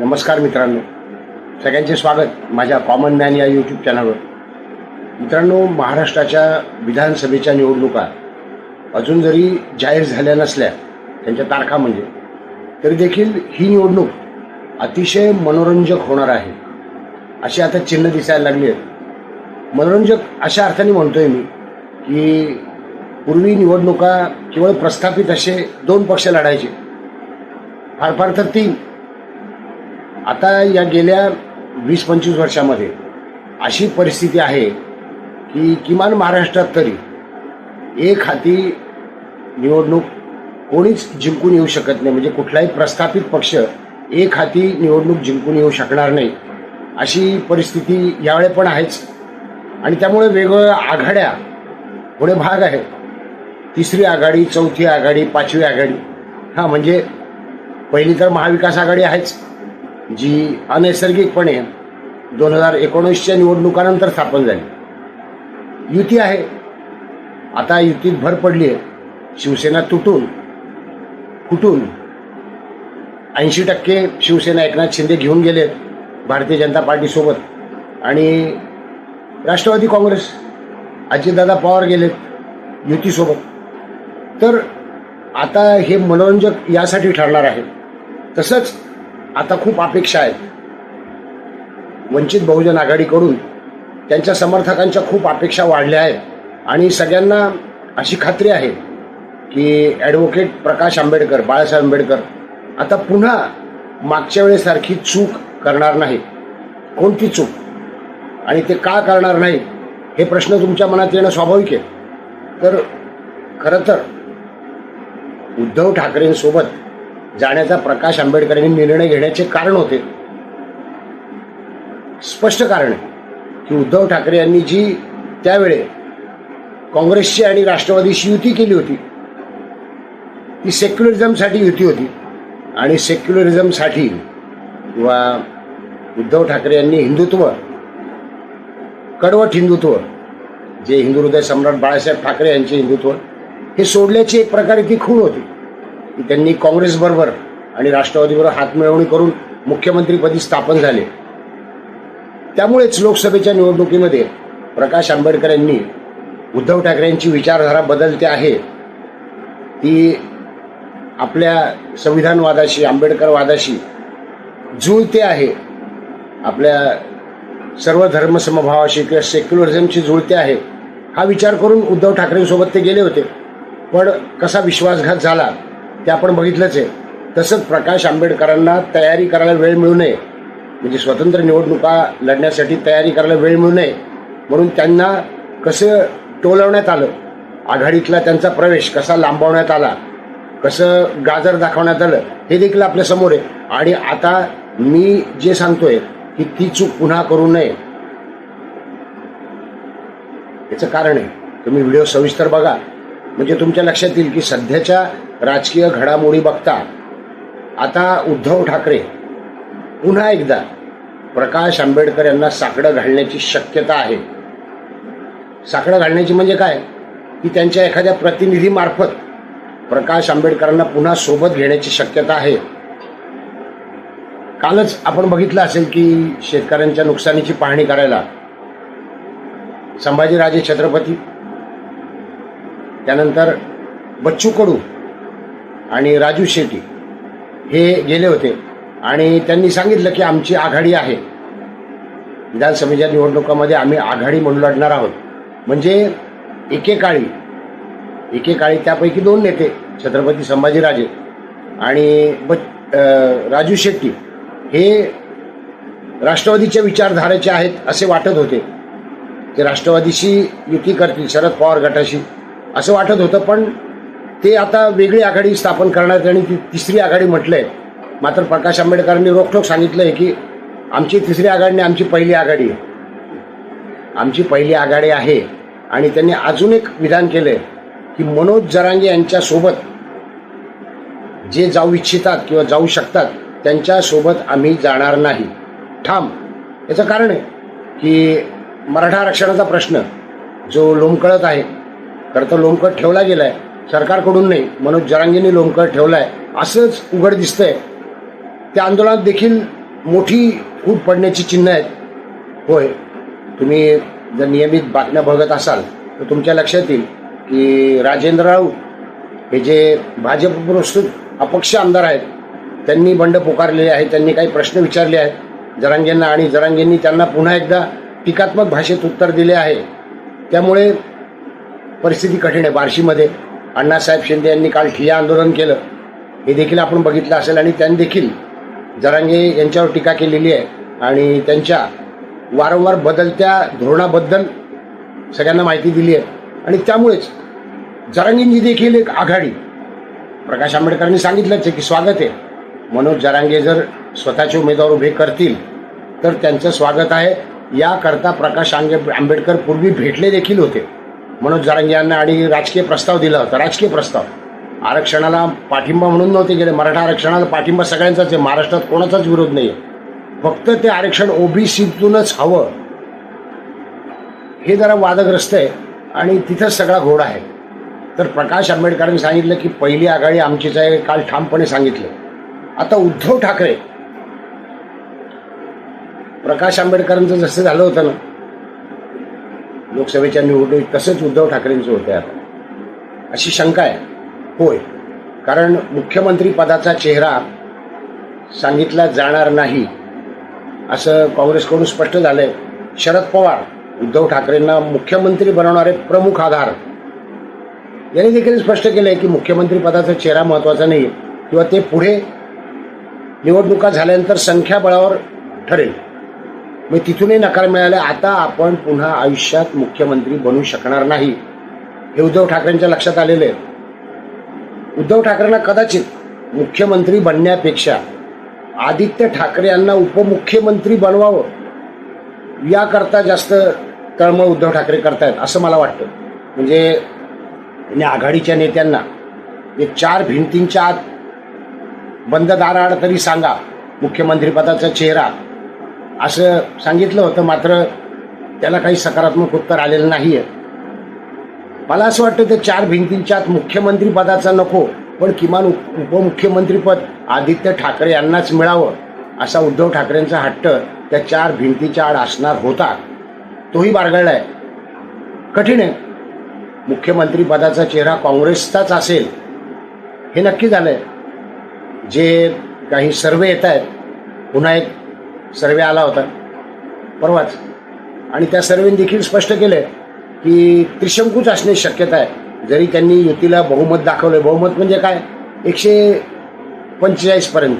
नमस्कार मित्रांनो. सगळ्यांचे स्वागत माझ्या कॉमन मॅन या यूट्यूब चॅनलवर मित्रांनो महाराष्ट्राच्या विधानसभेच्या निवडणुका अजून जरी जाहीर झाल्या नसल्या त्यांच्या तारखा म्हणजे तरी देखील ही निवडणूक अतिशय मनोरंजक होणार आहे. अशी आता चिन्ह दिसायला लागली आहेत. मनोरंजक अशा अर्थाने म्हणतोय मी की पूर्वी निवडणुका केवळ प्रस्थापित असे दोन पक्ष लढायचे. फार फार तर तीन. आता या गेल्या वीस पंचवीस वर्षामध्ये अशी परिस्थिती आहे की किमान महाराष्ट्रात तरी एक हाती निवडणूक कोणीच जिंकून येऊ शकत नाही. म्हणजे कुठलाही प्रस्थापित पक्ष एक हाती निवडणूक जिंकून येऊ शकणार नाही. अशी परिस्थिती यावेळी पण आहेच. आणि त्यामुळे वेगवेगळ्या आघाड्या पुढे भाग आहे. तिसरी आघाडी चौथी आघाडी पाचवी आघाडी. हां म्हणजे पहिली तर महाविकास आघाडी आहेच. जी अनैसर्गिकपणे दोन हजार एकोणीसच्या निवडणुकानंतर स्थापन झाली. युती आहे. आता युतीत भर पडली आहे. शिवसेना तुटून कुठून ऐंशी टक्के शिवसेना एकनाथ शिंदे घेऊन गेलेत भारतीय जनता पार्टीसोबत. आणि राष्ट्रवादी काँग्रेस अजितदादा पवार गेलेत युतीसोबत. तर आता हे मनोरंजक यासाठी ठरणार आहे. तसंच आता खूप अपेक्षा आहेत. वंचित बहुजन आघाडीकडून त्यांच्या समर्थकांच्या खूप अपेक्षा वाढल्या आहेत. आणि सगळ्यांना अशी खात्री आहे की ॲडव्होकेट प्रकाश आंबेडकर बाळासाहेब आंबेडकर आता पुन्हा मागच्या वेळेसारखी चूक करणार नाही कोणती चूक? आणि ते का करणार नाही हे प्रश्न तुमच्या मनात येणं स्वाभाविक आहे. तर खरं तर उद्धव ठाकरेंसोबत जाण्याचा प्रकाश आंबेडकरांनी निर्णय घेण्याचे कारण होते. स्पष्ट कारण की उद्धव ठाकरे यांनी जी त्यावेळे काँग्रेसची आणि राष्ट्रवादीशी युती केली होती ती सेक्युलरिझमसाठी युती होती आणि सेक्युलरिझमसाठी किंवा उद्धव ठाकरे यांनी हिंदुत्व कडवट हिंदुत्व जे हिंदू हृदय सम्राट बाळासाहेब ठाकरे यांचे हिंदुत्व हे सोडल्याची एक प्रकारे ती खूण होती. की त्यांनी काँग्रेसबरोबर आणि राष्ट्रवादीबरोबर हातमिळवणी करून मुख्यमंत्रीपदी स्थापन झाले. त्यामुळेच लोकसभेच्या निवडणुकीमध्ये प्रकाश आंबेडकर यांनी उद्धव ठाकरे यांची विचारधारा बदलते आहे. ती आपल्या संविधानवादाशी आंबेडकरवादाशी जुळते आहे. आपल्या सर्व धर्मसमभावाशी किंवा सेक्युलरिझमची जुळते आहे. हा विचार करून उद्धव ठाकरेंसोबत ते गेले होते. पण कसा विश्वासघात झाला ते आपण बघितलंच आहे. तसंच प्रकाश आंबेडकरांना तयारी करायला वेळ मिळू नये. म्हणजे स्वतंत्र निवडणुका लढण्यासाठी तयारी करायला वेळ मिळू नये. म्हणून त्यांना कसं टोलवण्यात आलं आघाडीतला त्यांचा प्रवेश कसा लांबवण्यात आला कसं गाजर दाखवण्यात आलं हे देखील आपल्यासमोर आहे. आणि आता मी जे सांगतोय की ती चूक पुन्हा करू नये. याचं कारण आहे तुम्ही व्हिडिओ सविस्तर बघा. म्हणजे तुमच्या लक्षात येईल की सध्याच्या राजकीय घडामोडी बघता. आता उद्धव ठाकरे पुन्हा एकदा प्रकाश आंबेडकर यांना साकडं घालण्याची शक्यता आहे. साकडं घालण्याची म्हणजे काय? की त्यांच्या एखाद्या प्रतिनिधीमार्फत प्रकाश आंबेडकरांना पुन्हा सोबत घेण्याची शक्यता आहे. कालच आपण बघितलं असेल की शेतकऱ्यांच्या नुकसानीची पाहणी करायला संभाजीराजे छत्रपती त्यानंतर बच्चू कडू आणि राजू शेट्टी हे गेले होते. आणि त्यांनी सांगितलं की आमची आघाडी आहे. विधानसभेच्या निवडणुकामध्ये आम्ही आघाडी म्हणून लढणार आहोत. म्हणजे एकेकाळी एकेकाळी त्यापैकी दोन नेते छत्रपती संभाजीराजे आणि ब राजू शेट्टी हे राष्ट्रवादीच्या विचारधारेचे आहेत असे वाटत होते. ते राष्ट्रवादीशी युती करतील शरद पवार गटाशी असं वाटत होतं पण ते आता वेगळी आघाडी स्थापन करण्यात आणि ती तिसरी आघाडी म्हटलंय. मात्र प्रकाश आंबेडकरांनी रोखठोक सांगितलं आहे की आमची तिसरी आघाडी नाही आमची पहिली आघाडी आहे. आमची पहिली आघाडी आहे आणि त्यांनी अजून एक विधान केलंय की मनोज जरांगे यांच्यासोबत जे जाऊ इच्छितात किंवा जाऊ शकतात त्यांच्यासोबत आम्ही जाणार नाही. ठाम. याचं कारण आहे की मराठा आरक्षणाचा प्रश्न जो लोंबकळत आहे खरं तर लोंबकळत ठेवला गेला आहे सरकारकडून नाही मनोज जरांगेंनी लोंबकळ ठेवला आहे असंच उघड दिसतंय. त्या आंदोलनात देखील मोठी फूट पडण्याची चिन्ह आहेत. होय तुम्ही जर नियमित बातम्या बघत असाल तर तुमच्या लक्षात येईल की राजेंद्र राऊत हे जे भाजप प्रस्तुत अपक्ष आमदार आहेत त्यांनी बंड पुकारलेले आहेत त्यांनी काही प्रश्न विचारले आहेत. जरांगेंना आणि जरांगेंनी त्यांना पुन्हा एकदा टीकात्मक भाषेत उत्तर दिले आहे. त्यामुळे परिस्थिती कठीण आहे बार्शीमध्ये. अण्णासाहेब शिंदे यांनी काल ठिय्या आंदोलन केलं. हे देखील आपण बघितलं असेल आणि त्यांनी देखील जरांगे यांच्यावर टीका केलेली आहे आणि त्यांच्या वारंवार बदलत्या धोरणाबद्दल सगळ्यांना माहिती दिली आहे. आणि त्यामुळेच जरांगेंची देखील एक आघाडी. प्रकाश आंबेडकरांनी सांगितलंच आहे की स्वागत आहे. मनोज जरांगे जर स्वतःचे उमेदवार उभे करतील तर त्यांचं स्वागत आहे. याकरता प्रकाश आंबे आंबेडकर पूर्वी भेटले देखील होते. मनोज जरांगे यांना आणि राजकीय प्रस्ताव दिला होता राजकीय प्रस्ताव. आरक्षणाला पाठिंबा म्हणून नव्हते गेले. मराठा आरक्षणाला पाठिंबा सगळ्यांचाच आहे. महाराष्ट्रात कोणाचाच विरोध नाही आहे फक्त ते आरक्षण ओबीसीतूनच हवं. हे जरा वादग्रस्त आहे आणि तिथंच सगळा घोड आहे. तर प्रकाश आंबेडकरांनी सांगितलं की पहिली आघाडी आमचीच आहे काल ठामपणे सांगितलं. आता उद्धव ठाकरे. प्रकाश आंबेडकरांचं जसं झालं होतं ना लोकसभेच्या निवडणुकीत तसंच उद्धव ठाकरेंचं होते आता अशी शंका आहे. होय. कारण मुख्यमंत्री पदाचा चेहरा सांगितला जाणार नाही असं काँग्रेसकडून स्पष्ट झालंय. शरद पवार उद्धव ठाकरेंना मुख्यमंत्री बनवणारे प्रमुख आधार. यांनी देखील स्पष्ट केलंय की मुख्यमंत्री पदाचा चेहरा महत्त्वाचा नाही किंवा ते पुढे निवडणुका झाल्यानंतर संख्याबळावर ठरेल. मग तिथूनही नकार मिळाला. आता आपण पुन्हा आयुष्यात मुख्यमंत्री बनू शकणार नाही. हे उद्धव ठाकरेंच्या लक्षात आलेले आहे. उद्धव ठाकरेंना कदाचित मुख्यमंत्री बनण्यापेक्षा आदित्य ठाकरे यांना उपमुख्यमंत्री बनवावं याकरता जास्त तळमळ उद्धव ठाकरे करतायत असं मला वाटतं. म्हणजे आणि आघाडीच्या नेत्यांना हे चार भिंतींच्या आत बंद दाराआड तरी सांगा. मुख्यमंत्रीपदाचा चेहरा असं सांगितलं होतं मात्र त्याला काही सकारात्मक उत्तर आलेलं नाही आहे मला असं वाटतं ते चार भिंतींच्या आत मुख्यमंत्री पदाचा नको पण किमान उपमुख्यमंत्रीपद आदित्य ठाकरे यांनाच मिळावं असा उद्धव ठाकरेंचा हट्ट त्या चार भिंतीच्या आड असणार होता. तोही बारगळला आहे कठीण आहे. मुख्यमंत्री पदाचा चेहरा काँग्रेसचाच असेल हे नक्की झालंय. जे काही सर्वे येत आहेत पुन्हा एक सर्वे आला होता. परवाच. आणि त्या सर्वेने देखील स्पष्ट केलं की त्रिशंकूच असण्याची शक्यता आहे. जरी त्यांनी युतीला बहुमत दाखवलं बहुमत म्हणजे काय? एकशे पंचेचाळीसपर्यंत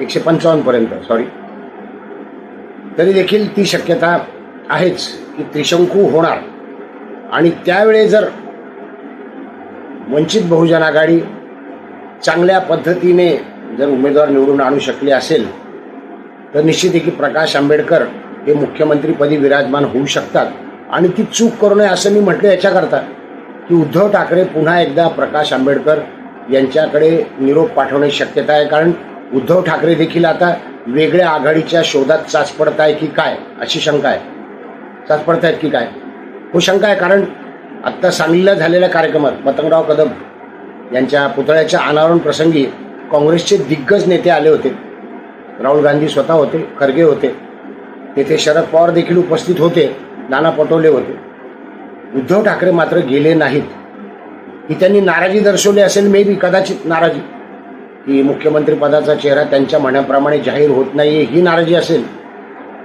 एकशे पंचावन्नपर्यंत सॉरी तरी देखील ती शक्यता आहेच की त्रिशंकू होणार. आणि त्यावेळी जर वंचित बहुजन आघाडी चांगल्या पद्धतीने जर उमेदवार निवडून आणू शकली असेल तर निश्चित आहे की प्रकाश आंबेडकर हे मुख्यमंत्रीपदी विराजमान होऊ शकतात. आणि ती चूक करू नये असं मी म्हटलं याच्याकरता की उद्धव ठाकरे पुन्हा एकदा प्रकाश आंबेडकर यांच्याकडे निरोप पाठवण्याची शक्यता आहे. कारण उद्धव ठाकरे देखील आता वेगळ्या आघाडीच्या शोधात चाचपडत आहे की काय? अशी शंका आहे. चाचपडत आहेत की काय? हो शंका आहे कारण आत्ता सांगलीला झालेल्या कार्यक्रमात पतंगराव कदम यांच्या पुतळ्याच्या अनावरण प्रसंगी काँग्रेसचे दिग्गज नेते आले होते. राहुल गांधी स्वतः होते खरगे होते. तेथे शरद पवार देखील उपस्थित होते नाना पटोले होते. उद्धव ठाकरे मात्र गेले नाहीत. ही त्यांनी नाराजी दर्शवली असेल मे बी कदाचित नाराजी. की मुख्यमंत्री पदाचा चेहरा त्यांच्या म्हणण्याप्रमाणे जाहीर होत नाही ही नाराजी असेल.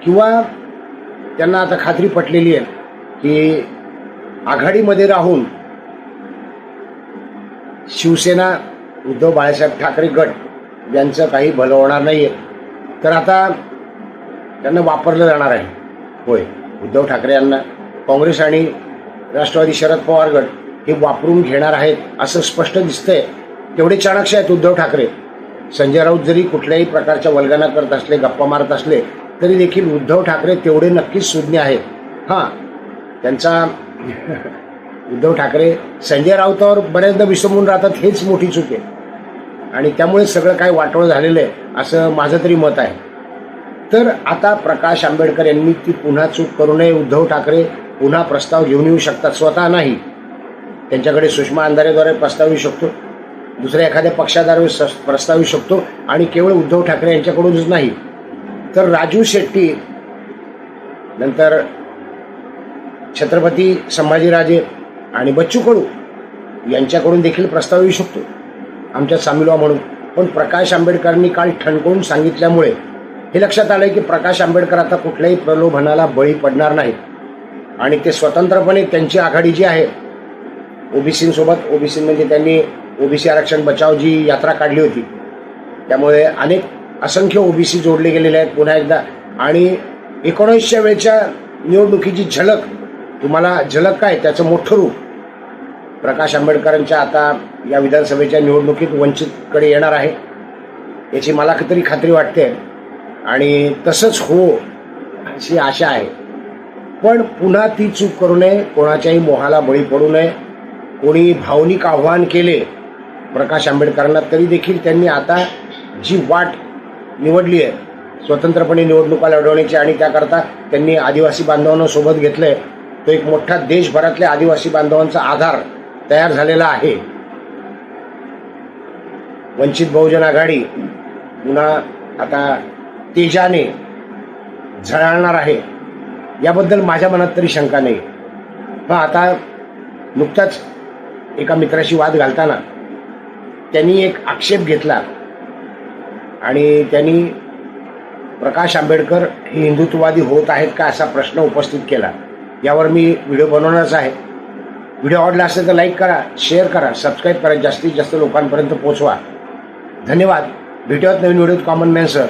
किंवा त्यांना आता खात्री पटलेली आहे की आघाडीमध्ये राहून शिवसेना उद्धव बाळासाहेब ठाकरे गट यांचं काही भलं होणार नाही आहे तर आता त्यांना वापरलं जाणार आहे. होय उद्धव ठाकरे यांना. काँग्रेस आणि राष्ट्रवादी शरद पवार गट हे वापरून घेणार आहेत असं स्पष्ट दिसतंय. तेवढे चाणक्ष आहेत उद्धव ठाकरे. संजय राऊत जरी कुठल्याही प्रकारच्या वल्गना करत असले गप्पा मारत असले तरी देखील उद्धव ठाकरे तेवढे नक्कीच सुज्ञ आहेत. हां त्यांचा उद्धव ठाकरे संजय राऊतावर बऱ्याचदा विसंबून राहतात हेच मोठी चूक आहे. आणि त्यामुळे सगळं काय वाटोळ झालेलं आहे असं माझं तरी मत आहे. तर आता प्रकाश आंबेडकर यांनी ती पुन्हा चूक करू नये उद्धव ठाकरे पुन्हा प्रस्ताव घेऊन येऊ शकतात स्वतः नाही. त्यांच्याकडे सुषमा अंधारेद्वारे प्रस्ताव येऊ शकतो दुसऱ्या एखाद्या पक्षाद्वारे स- प्रस्ताव येऊ शकतो आणि केवळ उद्धव ठाकरे यांच्याकडूनच नाही. तर राजू शेट्टी नंतर छत्रपती संभाजीराजे आणि बच्चू कडू यांच्याकडून देखील प्रस्ताव येऊ शकतो. आमच्या सामील व्हा म्हणून. पण प्रकाश आंबेडकरांनी काल ठणकवून सांगितल्यामुळे हे लक्षात आलंय की प्रकाश आंबेडकर आता कुठल्याही प्रलोभनाला बळी पडणार नाहीत आणि ते स्वतंत्रपणे त्यांची आघाडी जी आहे ओबीसींसोबत ओबीसी म्हणजे त्यांनी ओबीसी आरक्षण बचाव जी यात्रा काढली होती त्यामुळे अनेक असंख्य ओबीसी जोडले गेलेले आहेत. पुन्हा एकदा आणि एकोणीसच्या वेळच्या निवडणुकीची झलक तुम्हाला झलक काय? त्याचं मोठं रूप. प्रकाश आंबेडकरांच्या आता या विधानसभेच्या निवडणुकीत वंचितकडे येणार आहे याची मला तरी खात्री वाटते. आणि तसंच हो अशी आशा आहे. पण पुन्हा ती चूक करू नये कोणाच्याही मोहाला बळी पडू नये. कोणी भावनिक आव्हान केले प्रकाश आंबेडकरांना तरी देखील त्यांनी आता जी वाट निवडली आहे स्वतंत्रपणे निवडणुका लढवण्याची आणि त्याकरता त्यांनी आदिवासी बांधवांना सोबत घेतलंय तो एक मोठा देशभरातल्या आदिवासी बांधवांचा आधार तयार झालेला आहे. वंचित बहुजन आघाडी पुन्हा आता तेजाने झळाळणार आहे. याबद्दल माझ्या मनात तरी शंका नाही. पण आता नुकताच एका मित्राशी वाद घालताना त्यांनी एक आक्षेप घेतला आणि त्यांनी प्रकाश आंबेडकर हे हिंदुत्ववादी होत आहेत का असा प्रश्न उपस्थित केला. यावर मी व्हिडिओ बनवणारच आहे. व्हिडिओ आवडला असेल तर लाईक करा शेअर करा सबस्क्राईब करा जास्तीत जास्त लोकांपर्यंत पोचवा धन्यवाद. भेटूयात नवीन व्हिडिओत कॉमन मॅन सर.